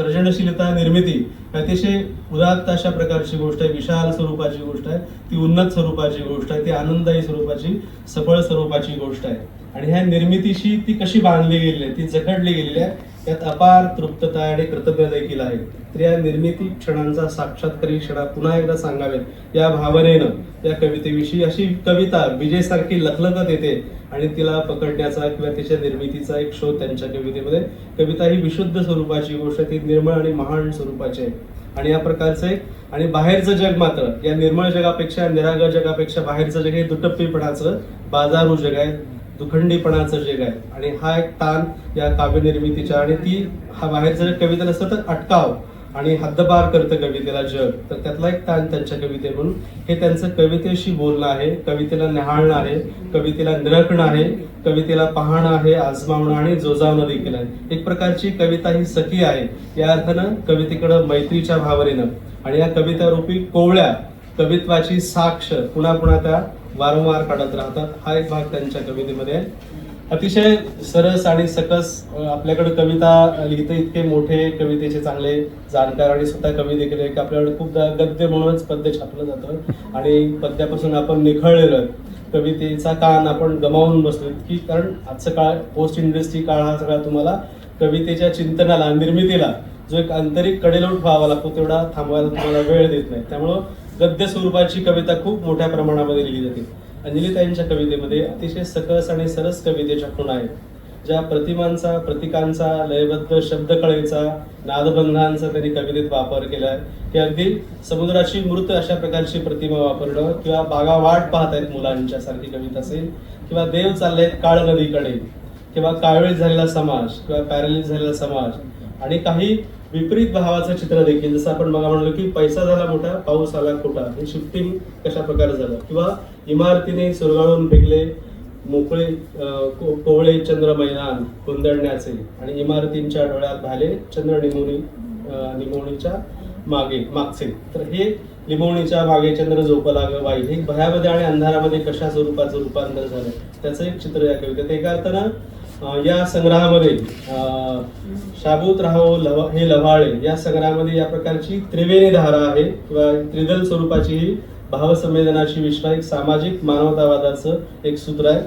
सर्जनशीलता निर्मिती अतिशय उदात्त अशा प्रकारची गोष्ट आहे. विशाल स्वरूपाची गोष्ट आहे. ती उन्नत स्वरूपाची गोष्ट आहे. ती आनंददायी स्वरूपाची सफळ स्वरूपाची गोष्ट आहे. आणि ह्या निर्मितीशी ती कशी बांधली गेलेली आहे? ती जखडली गेलेली आहे. यात अपार तृप्तता आणि कृतज्ञ देखील आहे तर या निर्मिती क्षणांचा साक्षात्कारी क्षणा पुन्हा एकदा सांगावेत. या भावनेनं या कवितेविषयी अशी कविता विजेसारखी लखलखत येते आणि तिला पकडण्याचा किंवा तिच्या निर्मितीचा एक शोध त्यांच्या कवितेमध्ये. कविता ही विशुद्ध स्वरूपाची गोष्ट ती निर्मळ आणि महान स्वरूपाची आहे. आणि या प्रकारचे आणि बाहेरचं जग मात्र या निर्मळ जगापेक्षा निरागळ जगापेक्षा बाहेरचं जग हे दुटप्पीपणाचं बाजारू जग आहे. दुखंडीपणाचं जग आहे आणि हा एक ताण या काव्यनिर्मितीच्या आणि ती हा बाहेरचं जग कवितेला सतत अटकाव आणि हद्दपार करतं कवितेला जग. तर त्यातला एक ताण त्यांच्या कविते म्हणून हे त्यांचं कवितेशी बोलणं आहे कवितेला निहाळणं आहे कवितेला निरखणं आहे कवितेला पाहणं आहे आजमावणं आणि जोजावणं देखील आहे. एक प्रकारची कविता ही सखी आहे. या अर्थानं कवितेकडं मैत्रीच्या भावनेनं आणि या कवितारूपी कोवळ्या कवित्वाची साक्ष पुन्हा पुन्हा त्या वारंवार काढत राहतात. हा एक भाग त्यांच्या कवितेमध्ये आहे. अतिशय सरस आणि सकस आपल्याकडे कविता लिहिते इतके मोठे कवितेचे चांगले जाणकार आणि स्वतः कवी देखील आहे की आपल्याकडे खूप गद्य म्हणूनच पद्य छापलं जातं. आणि पद्यापासून आपण निखळलेलं कवितेचा कान आपण गमावून बसलो. की कारण आजचा काळ पोस्ट इंडस्ट्री काळ हा सगळा तुम्हाला कवितेच्या चिंतनाला निर्मितीला जो एक आंतरिक कडेलोट व्हावा लागतो तेवढा थांबवायला तुम्हाला वेळ देत नाही. त्यामुळं गद्य स्वरूपाची कविता खूप मोठ्या प्रमाणामध्ये लिहिली जाते. अंजलीताईंच्या कवितेमध्ये अतिशय सकस आणि सरस कवितेच्या खुणा आहेत ज्या प्रतिमांचा प्रतीकांचा लयबद्ध शब्दकळेचा नादबंधांचा त्यांनी कवितेत वापर केला आहे. की अगदी समुद्राची मृत अशा प्रकारची प्रतिमा वापरणं किंवा बागा वाट पाहत आहेत मुलांच्या सारखी कविता असेल किंवा देव चाललेत काळ नदीकडे किंवा काळवेळ झालेला समाज किंवा पॅरलिस झालेला समाज आणि काही विपरीत भावाचं चित्र देखील जसं आपण बघा म्हणलो की पैसा झाला मोठा पाऊस आला खोटा. हे शिफ्टिंग कशा प्रकारे झालं? किंवा इमारतीने सुरगाळून फेकले मोकळे को- कोवळे चंद्र मैदान कोंदळण्याचे आणि इमारतींच्या डोळ्यात भाले चंद्र निमोणी निमोणीच्या मागे मागचे. तर हे लिमोणीच्या मागे चंद्र झोपला ग बाई हे भयामध्ये आणि अंधारामध्ये कशा स्वरूपाचं रूपांतर झालं? त्याचं एक चित्र या कवितेत. एका अर्थानं या संग्रहामध्ये शाबूत राहो लव हे लव्हाळे या संग्रहामध्ये या प्रकारची त्रिवेणी धारा आहे किंवा त्रिदल स्वरूपाची ही भावसंवेदनाची विश्वा एक सामाजिक मानवतावादाचं एक सूत्र आहे.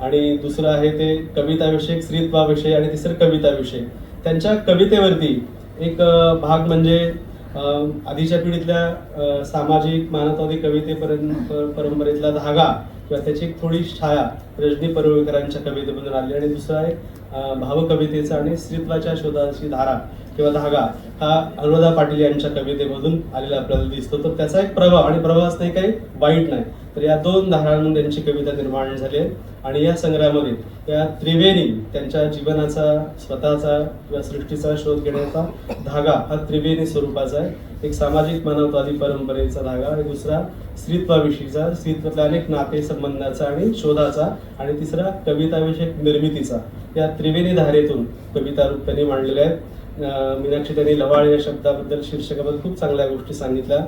आणि दुसरं आहे ते कविताविषयक स्त्रीत्वाविषयी आणि तिसरं कविताविषयी. त्यांच्या कवितेवरती एक भाग म्हणजे आधीच्या पिढीतल्या सामाजिक मानवतावादी कवितेपर्यंत परंपरेतला धागा किंवा त्याची एक थोडी छाया रजनी परुळकरांच्या कवितेमधून आली. आणि दुसरा आहे भावकवितेचा आणि स्त्रीत्वाच्या शोधाची धारा किंवा धागा हा अनुराधा पाटील यांच्या कवितेमधून आलेला आपल्याला दिसतो. तर त्याचा एक प्रभाव आणि प्रभाव असं काही वाईट नाही. तर या दोन धारांमधून त्यांची कविता निर्माण झाली आहे आणि या संग्रहामध्ये या त्रिवेणी त्यांच्या जीवनाचा स्वतःचा किंवा सृष्टीचा शोध घेण्याचा धागा हा त्रिवेणी स्वरूपाचा आहे. एक सामाजिक मानवतावादी परंपरेचा धागा आणि दुसरा स्त्रीत्वाविषयीचा स्त्रीत्वातल्या अनेक नाते संबंधाचा आणि शोधाचा आणि तिसरा कविताविषयक निर्मितीचा या त्रिवेणी धारेतून कविता रूप त्यांनी मांडलेल्या आहेत. मीनाक्षी त्यांनी लवाळ या शब्दाबद्दल शीर्षकाबद्दल खूप चांगल्या गोष्टी सांगितल्या.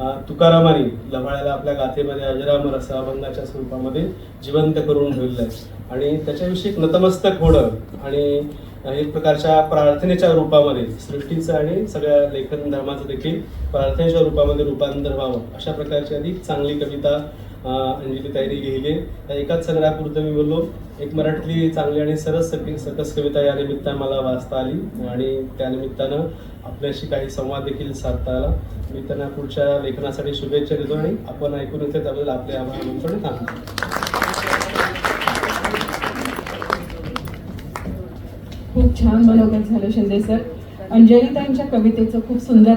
अं, तुकारामाने लवाळ्याला आपल्या गाथेमध्ये अजरामर असं अभंगाच्या स्वरूपामध्ये जिवंत करून ठेवलेलं आहे आणि त्याच्याविषयी एक नतमस्तक होणं आणि एक प्रकारच्या प्रार्थनेच्या रूपामध्ये सृष्टीचं आणि सगळ्या लेखन धर्माचं देखील प्रार्थनेच्या रूपामध्ये रूपांतर व्हावं अशा प्रकारची अधिक चांगली कविता अंजली ताईने लिहिली एकाच संग्रहापुरतं मी बोललो एक मराठीतली चांगली आणि सरस सकस कविता या निमित्तानं मला वाचता आली आणि त्यानिमित्तानं आपल्याशी काही संवाद देखील साधता आला. मी त्यांना पुढच्या लेखनासाठी शुभेच्छा देतो आणि आपण ऐकून येते त्याबद्दल आपले आभार थांबतो खूप छान मनोगत झालं शिंदे सर. अंजलिताईंच्या कवितेचं खूप सुंदर